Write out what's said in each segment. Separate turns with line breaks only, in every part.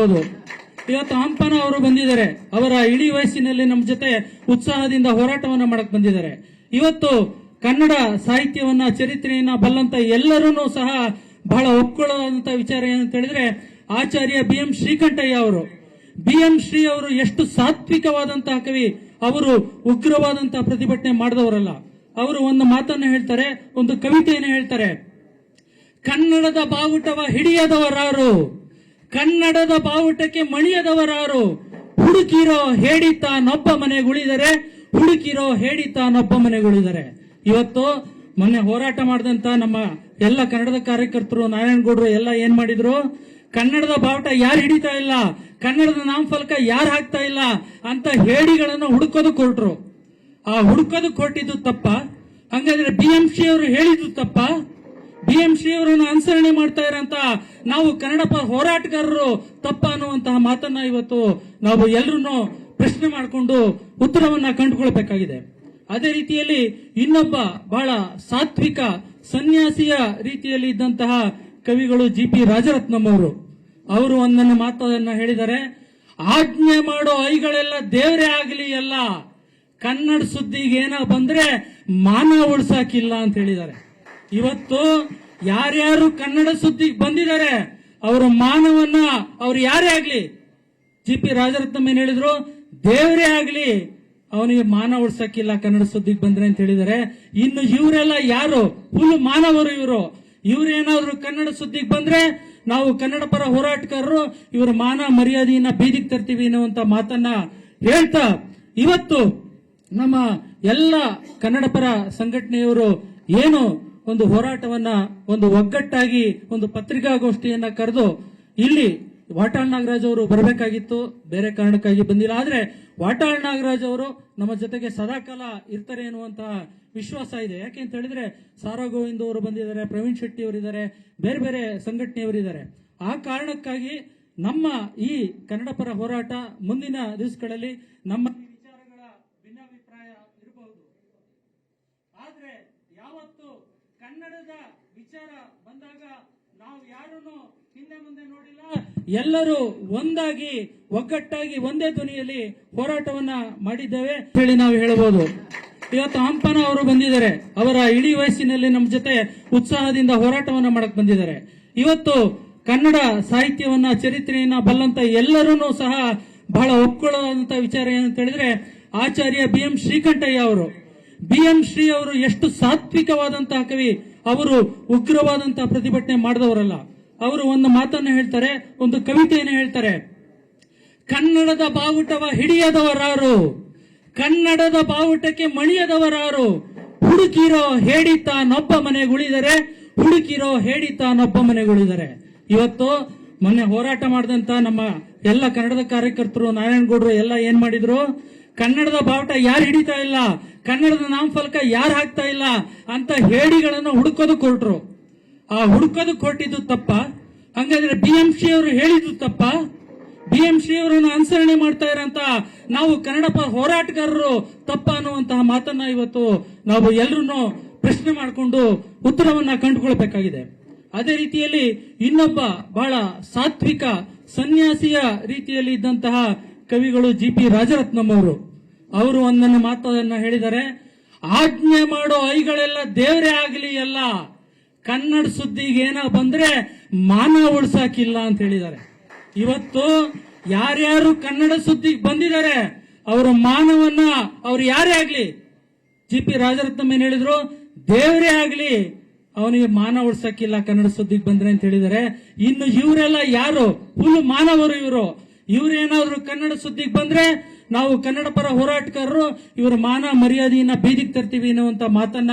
ಹೇಳ್ಬೋದು ಇವತ್ತು ಹಂಪನ ಅವರು ಬಂದಿದ್ದಾರೆ. ಅವರ ಇಡೀ ವಯಸ್ಸಿನಲ್ಲಿ ನಮ್ಮ ಜೊತೆ ಉತ್ಸಾಹದಿಂದ ಹೋರಾಟವನ್ನ ಮಾಡಕ್ ಬಂದಿದ್ದಾರೆ. ಇವತ್ತು ಕನ್ನಡ ಸಾಹಿತ್ಯವನ್ನ, ಚರಿತ್ರೆಯನ್ನ ಬಲ್ಲಂತ ಎಲ್ಲರೂ ಸಹ ಬಹಳ ಒಪ್ಕೊಳ್ಳುವಂತ ವಿಚಾರ ಏನಂತ ಹೇಳಿದ್ರೆ, ಆಚಾರ್ಯ ಬಿ ಎಂ ಶ್ರೀಕಂಠಯ್ಯ ಅವರು. ಬಿ ಎಂ ಶ್ರೀ ಅವರು ಎಷ್ಟು ಸಾತ್ವಿಕವಾದಂತಹ ಕವಿ, ಅವರು ಉಗ್ರವಾದಂತಹ ಪ್ರತಿಭಟನೆ ಮಾಡಿದವರಲ್ಲ. ಅವರು ಒಂದು ಮಾತನ್ನ ಹೇಳ್ತಾರೆ, ಒಂದು ಕವಿತೆಯನ್ನು ಹೇಳ್ತಾರೆ. ಕನ್ನಡದ ಬಾವುಟವ ಹಿಡಿಯದವರಾರು. ಕನ್ನಡದ ಬಾವುಟಕ್ಕೆ ಮಣಿಯದವರಾರು ಹುಡುಕಿರೋ ಹೇಡಿತ ನೊಬ್ಬ ಮನೆಗುಳಿದರೆ, ಹುಡುಕಿರೋ ಹೇಡಿತ ನೊಬ್ಬ ಮನೆಗುಳಿದರೆ. ಇವತ್ತು ಮೊನ್ನೆ ಹೋರಾಟ ಮಾಡಿದಂತ ನಮ್ಮ ಎಲ್ಲ ಕನ್ನಡದ ಕಾರ್ಯಕರ್ತರು, ನಾರಾಯಣಗೌಡರು ಎಲ್ಲ ಏನ್ ಮಾಡಿದ್ರು? ಕನ್ನಡದ ಬಾವುಟ ಯಾರು ಹಿಡಿತಾ ಇಲ್ಲ? ಕನ್ನಡದ ನಾಮಫಲಕ ಯಾರು ಹಾಕ್ತಾ ಇಲ್ಲ ಅಂತ ಹೇಳಿಗಳನ್ನು ಹುಡುಕೋದು ಹೊರಟ್ರು ಆ ಹುಡುಕೋದು ಕೊಟ್ಟಿದ್ದು ತಪ್ಪ. ಹಂಗಾದ್ರೆ ಬಿ ಎಂ ಸಿ ಅವರು ಹೇಳಿದ್ದು ತಪ್ಪ. ಬಿ ಎಂ ಶ್ರೀ ಅವರನ್ನು ಅನುಸರಣೆ ಮಾಡ್ತಾ ಇರೋಂತ ನಾವು ಕನ್ನಡ ಪರ ಹೋರಾಟಗಾರರು ತಪ್ಪ ಅನ್ನುವಂತಹ ಮಾತನ್ನ ಇವತ್ತು ನಾವು ಎಲ್ಲರೂ ಪ್ರಶ್ನೆ ಮಾಡಿಕೊಂಡು ಉತ್ತರವನ್ನ ಕಂಡುಕೊಳ್ಬೇಕಾಗಿದೆ. ಅದೇ ರೀತಿಯಲ್ಲಿ ಇನ್ನೊಬ್ಬ ಬಹಳ ಸಾತ್ವಿಕ ಸನ್ಯಾಸಿಯ ರೀತಿಯಲ್ಲಿ ಇದ್ದಂತಹ ಕವಿಗಳು ಜಿ ಪಿ ರಾಜರತ್ನಂ ಅವರು ಅವರು ಒಂದನ್ನು ಮಾತನ್ನ ಹೇಳಿದ್ದಾರೆ, ಆಜ್ಞೆ ಮಾಡೋ ಐಗಳೆಲ್ಲ ದೇವರೇ ಆಗಲಿ ಎಲ್ಲ ಕನ್ನಡ ಸುದ್ದಿಗೆ ಏನೋ ಬಂದ್ರೆ ಮಾನ ಉಳ್ಸಾಕಿಲ್ಲ ಅಂತ ಹೇಳಿದ್ದಾರೆ. ಇವತ್ತು ಯಾರ್ಯಾರು ಕನ್ನಡ ಸುದ್ದಿಗೆ ಬಂದಿದ್ದಾರೆ, ಅವರ ಮಾನವನ್ನ ಅವ್ರು ಯಾರೇ ಆಗ್ಲಿ, ಜಿ ಪಿ ರಾಜರತ್ನಂ ಏನ್ ಹೇಳಿದ್ರು, ದೇವರೇ ಆಗ್ಲಿ, ಅವನಿಗೆ ಮಾನ ಉಳ್ಸಕ್ಕಿಲ್ಲ ಕನ್ನಡ ಸುದ್ದಿಗೆ ಬಂದ್ರೆ ಅಂತ ಹೇಳಿದ್ದಾರೆ. ಇನ್ನು ಇವರೆಲ್ಲ ಯಾರು? ಹುಲ್ಲು ಮಾನವರು ಇವರು. ಇವ್ರೇನಾದ್ರು ಕನ್ನಡ ಸುದ್ದಿಗೆ ಬಂದ್ರೆ, ನಾವು ಕನ್ನಡ ಪರ ಹೋರಾಟಗಾರರು, ಇವರ ಮಾನ ಮರ್ಯಾದೆಯನ್ನ ಬೀದಿಗೆ ತರ್ತೀವಿ ಅನ್ನುವಂತ ಮಾತನ್ನ ಹೇಳ್ತಾ, ಇವತ್ತು ನಮ್ಮ ಎಲ್ಲ ಕನ್ನಡ ಪರ ಸಂಘಟನೆಯವರು ಏನು ಒಂದು ಹೋರಾಟವನ್ನ, ಒಂದು ಒಗ್ಗಟ್ಟಾಗಿ, ಒಂದು ಪತ್ರಿಕಾಗೋಷ್ಠಿಯನ್ನ ಕರೆದು, ಇಲ್ಲಿ ವಾಟಾಳ್ ನಾಗರಾಜ್ ಅವರು ಬರಬೇಕಾಗಿತ್ತು. ಬೇರೆ ಕಾರಣಕ್ಕಾಗಿ ಬಂದಿಲ್ಲ. ಆದ್ರೆ ವಾಟಾಳ್ ನಾಗರಾಜ್ ಅವರು ನಮ್ಮ ಜೊತೆಗೆ ಸದಾಕಾಲ ಇರ್ತಾರೆ ಎನ್ನುವಂತಹ ವಿಶ್ವಾಸ ಇದೆ. ಯಾಕೆ ಅಂತ ಹೇಳಿದ್ರೆ, ಸಾರಾ ಗೋವಿಂದ್ ಅವರು ಬಂದಿದ್ದಾರೆ, ಪ್ರವೀಣ್ ಶೆಟ್ಟಿ ಅವರಿದ್ದಾರೆ ಬೇರೆ ಬೇರೆ ಸಂಘಟನೆಯವರಿದ್ದಾರೆ ಆ ಕಾರಣಕ್ಕಾಗಿ ನಮ್ಮ ಈ ಕನ್ನಡ ಪರ ಹೋರಾಟ ಮುಂದಿನ ದಿವಸಗಳಲ್ಲಿ ನಮ್ಮ ವಿಚಾರಗಳ ಭಿನ್ನಾಭಿಪ್ರಾಯ ಇರಬಹುದು ಆದ್ರೆ ಯಾವತ್ತು ಕನ್ನಡದ ವಿಚಾರ ಬಂದಾಗ ನಾವು ಯಾರನ್ನು ಹಿಂದೆ ಮುಂದೆ ನೋಡಿಲ್ಲ. ಎಲ್ಲರೂ ಒಂದಾಗಿ, ಒಗ್ಗಟ್ಟಾಗಿ ಒಂದೇ ಧ್ವನಿಯಲ್ಲಿ ಹೋರಾಟವನ್ನ ಮಾಡಿದ್ದೇವೆ ಹೇಳಿ ನಾವು ಹೇಳಬಹುದು. ಇವತ್ತು ಹಂಪನ ಅವರು ಬಂದಿದ್ದಾರೆ. ಅವರ ಇಡೀ ವಯಸ್ಸಿನಲ್ಲಿ ನಮ್ಮ ಜೊತೆ ಉತ್ಸಾಹದಿಂದ ಹೋರಾಟವನ್ನ ಮಾಡಕ್ ಬಂದಿದ್ದಾರೆ. ಇವತ್ತು ಕನ್ನಡ ಸಾಹಿತ್ಯವನ್ನ, ಚರಿತ್ರೆಯನ್ನ ಬಲ್ಲಂತ ಎಲ್ಲರೂ ಸಹ ಬಹಳ ಒಪ್ಕೊಳ್ಳುವಂತ ವಿಚಾರ ಏನಂತ ಹೇಳಿದ್ರೆ ಆಚಾರ್ಯ ಬಿ ಎಂ ಶ್ರೀಕಂಠಯ್ಯ ಅವರು. ಬಿ ಎಂ ಶ್ರೀ ಅವರು ಎಷ್ಟು ಸಾತ್ವಿಕವಾದಂತಹ ಕವಿ. ಅವರು ಉಗ್ರವಾದಂತ ಪ್ರತಿಭಟನೆ ಮಾಡಿದವರಲ್ಲ, ಅವರು ಒಂದು ಮಾತನ್ನ ಹೇಳ್ತಾರೆ, ಒಂದು ಕವಿತೆಯನ್ನು ಹೇಳ್ತಾರೆ. ಕನ್ನಡದ ಬಾವುಟವ ಹಿಡಿಯದವರಾರು, ಕನ್ನಡದ ಬಾವುಟಕ್ಕೆ ಮಣಿಯದವರಾರು, ಹುಡುಕಿರೋ ಹೇಡಿತ ನೊಬ್ಬ ಮನೆಗುಳಿದರೆ ಹುಡುಕಿರೋ ಹೇಡಿತ ನೊಬ್ಬ ಮನೆಗುಳಿದರೆ ಇವತ್ತು ಮೊನ್ನೆ ಹೋರಾಟ ಮಾಡಿದಂತ ನಮ್ಮ ಎಲ್ಲ ಕನ್ನಡದ ಕಾರ್ಯಕರ್ತರು, ನಾರಾಯಣಗೌಡರು ಎಲ್ಲ ಏನ್ ಮಾಡಿದ್ರು? ಕನ್ನಡದ ಬಾವುಟ ಯಾರು ಹಿಡಿತಾ ಇಲ್ಲ? ಕನ್ನಡದ ನಾಮಫಲಕ ಯಾರು ಹಾಕ್ತಾ ಇಲ್ಲ ಅಂತ ಹೇಳಿಗಳನ್ನು ಹುಡುಕೋದು ಕೊಟ್ಟರು ಆ ಹುಡುಕೋದು ಕೊಟ್ಟಿದ್ದು ತಪ್ಪ. ಹಂಗಾದ್ರೆ ಬಿ ಎಂ ಸಿ ಅವರು ಹೇಳಿದ್ದು ತಪ್ಪ. ಬಿ ಎಂ ಸಿ ಅವರನ್ನು ಅನುಸರಣೆ ಮಾಡ್ತಾ ಇರೋಂತ ನಾವು ಕನ್ನಡ ಪರ ಹೋರಾಟಗಾರರು ತಪ್ಪ ಅನ್ನುವಂತಹ ಮಾತನ್ನ ಇವತ್ತು ನಾವು ಎಲ್ಲರೂ ಪ್ರಶ್ನೆ ಮಾಡಿಕೊಂಡು ಉತ್ತರವನ್ನ ಕಂಡುಕೊಳ್ಬೇಕಾಗಿದೆ. ಅದೇ ರೀತಿಯಲ್ಲಿ ಇನ್ನೊಬ್ಬ ಬಹಳ ಸಾತ್ವಿಕ ಸನ್ಯಾಸಿಯ ರೀತಿಯಲ್ಲಿ ಇದ್ದಂತಹ ಕವಿಗಳು ಜಿ ಪಿ ರಾಜರತ್ನಂ ಅವರು. ಅವರು ಒಂದನ್ನು ಮಾತನ್ನ ಹೇಳಿದರೆ, ಆಜ್ಞೆ ಮಾಡೋ ಐಗಳೆಲ್ಲ ದೇವರೇ ಆಗಲಿ ಎಲ್ಲ ಕನ್ನಡ ಸುದ್ದಿಗೆ ಏನೋ ಬಂದ್ರೆ ಮಾನ ಉಳ್ಸಾಕಿಲ್ಲ ಅಂತ ಹೇಳಿದ್ದಾರೆ. ಇವತ್ತು ಯಾರ್ಯಾರು ಕನ್ನಡ ಸುದ್ದಿಗೆ ಬಂದಿದ್ದಾರೆ, ಅವರ ಮಾನವನ್ನ ಅವ್ರು ಯಾರೇ ಆಗ್ಲಿ, ಜಿ ಪಿ ರಾಜರತ್ನಮ್ಮ ಏನ್ ಹೇಳಿದ್ರು, ದೇವರೇ ಆಗ್ಲಿ, ಅವನಿಗೆ ಮಾನ ಉಳ್ಸಕ್ಕಿಲ್ಲ ಕನ್ನಡ ಸುದ್ದಿಗೆ ಬಂದ್ರೆ ಅಂತ ಹೇಳಿದ್ದಾರೆ. ಇನ್ನು ಇವರೆಲ್ಲ ಯಾರು? ಹುಲ್ಲು ಮಾನವರು ಇವರು. ಇವ್ರೇನಾದ್ರು ಕನ್ನಡ ಸುದ್ದಿಗೆ ಬಂದ್ರೆ ನಾವು ಕನ್ನಡ ಪರ ಹೋರಾಟಗಾರರು ಇವರ ಮಾನ ಮರ್ಯಾದೆಯನ್ನ ಬೀದಿಗೆ ತರ್ತೀವಿ ಅನ್ನುವಂತ ಮಾತನ್ನ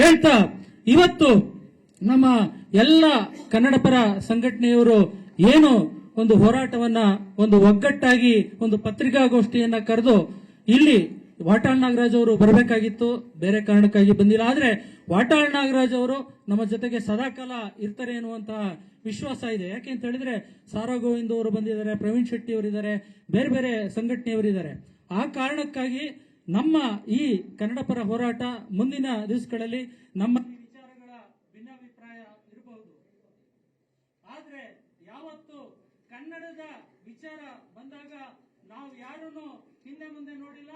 ಹೇಳ್ತಾ ಇವತ್ತು ನಮ್ಮ ಎಲ್ಲ ಕನ್ನಡ ಪರ ಸಂಘಟನೆಯವರು ಏನು ಒಂದು ಹೋರಾಟವನ್ನ, ಒಂದು ಒಗ್ಗಟ್ಟಾಗಿ, ಒಂದು ಪತ್ರಿಕಾಗೋಷ್ಠಿಯನ್ನ ಕರೆದು ಇಲ್ಲಿ ವಾಟಾಳ್ ನಾಗರಾಜ್ ಅವರು ಬರಬೇಕಾಗಿತ್ತು, ಬೇರೆ ಕಾರಣಕ್ಕಾಗಿ ಬಂದಿಲ್ಲ. ಆದ್ರೆ ವಾಟಾಳ್ ನಾಗರಾಜ್ ಅವರು ನಮ್ಮ ಜೊತೆಗೆ ಸದಾಕಾಲ ಇರ್ತಾರೆ ಎನ್ನುವಂತಹ ವಿಶ್ವಾಸ ಇದೆ. ಯಾಕೆ ಅಂತ ಹೇಳಿದ್ರೆ ಸಾರಾ ಗೋವಿಂದ್ ಅವರು ಬಂದಿದ್ದಾರೆ, ಪ್ರವೀಣ್ ಶೆಟ್ಟಿ ಅವರಿದ್ದಾರೆ, ಬೇರೆ ಬೇರೆ ಸಂಘಟನೆಯವರಿದ್ದಾರೆ. ಆ ಕಾರಣಕ್ಕಾಗಿ ನಮ್ಮ ಈ ಕನ್ನಡ ಪರ ಹೋರಾಟ ಮುಂದಿನ ದಿವಸಗಳಲ್ಲಿ ನಮ್ಮ ವಿಚಾರಗಳ ಭಿನ್ನಾಭಿಪ್ರಾಯ ಇರಬಹುದು. ಆದ್ರೆ ಯಾವತ್ತು ಕನ್ನಡದ ವಿಚಾರ ಬಂದಾಗ ನಾವು ಯಾರನ್ನು ಹಿಂದೆ ಮುಂದೆ ನೋಡಿಲ್ಲ,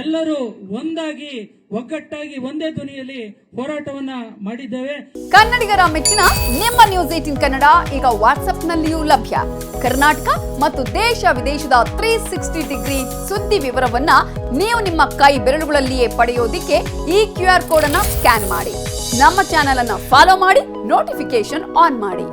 ಎಲ್ಲರೂ ಒಂದಾಗಿ, ಒಗ್ಗಟ್ಟಾಗಿ, ಒಂದೇ ಧ್ವನಿಯಲ್ಲಿ ಹೋರಾಟವನ್ನ ಮಾಡಿದ್ದೇವೆ.
ಕನ್ನಡಿಗರ ಮೆಚ್ಚಿನ ನಿಮ್ಮ ನ್ಯೂಸ್ ಏಟಿನ್ ಕನ್ನಡ ಈಗ ವಾಟ್ಸ್ಆಪ್ನಲ್ಲಿಯೂ ಲಭ್ಯ. ಕರ್ನಾಟಕ ಮತ್ತು ದೇಶ ವಿದೇಶದ ತ್ರೀ ಸಿಕ್ಸ್ಟಿ ಡಿಗ್ರಿ ಸುದ್ದಿ ವಿವರವನ್ನ ನೀವು ನಿಮ್ಮ ಕೈ ಬೆರಳುಗಳಲ್ಲಿಯೇ ಪಡೆಯೋದಿಕ್ಕೆ ಈ ಕ್ಯೂ ಆರ್ ಕೋಡ್ ಅನ್ನ ಸ್ಕ್ಯಾನ್ ಮಾಡಿ. ನಮ್ಮ ಚಾನೆಲ್ ಅನ್ನ ಫಾಲೋ ಮಾಡಿ ನೋಟಿಫಿಕೇಶನ್ ಆನ್ ಮಾಡಿ.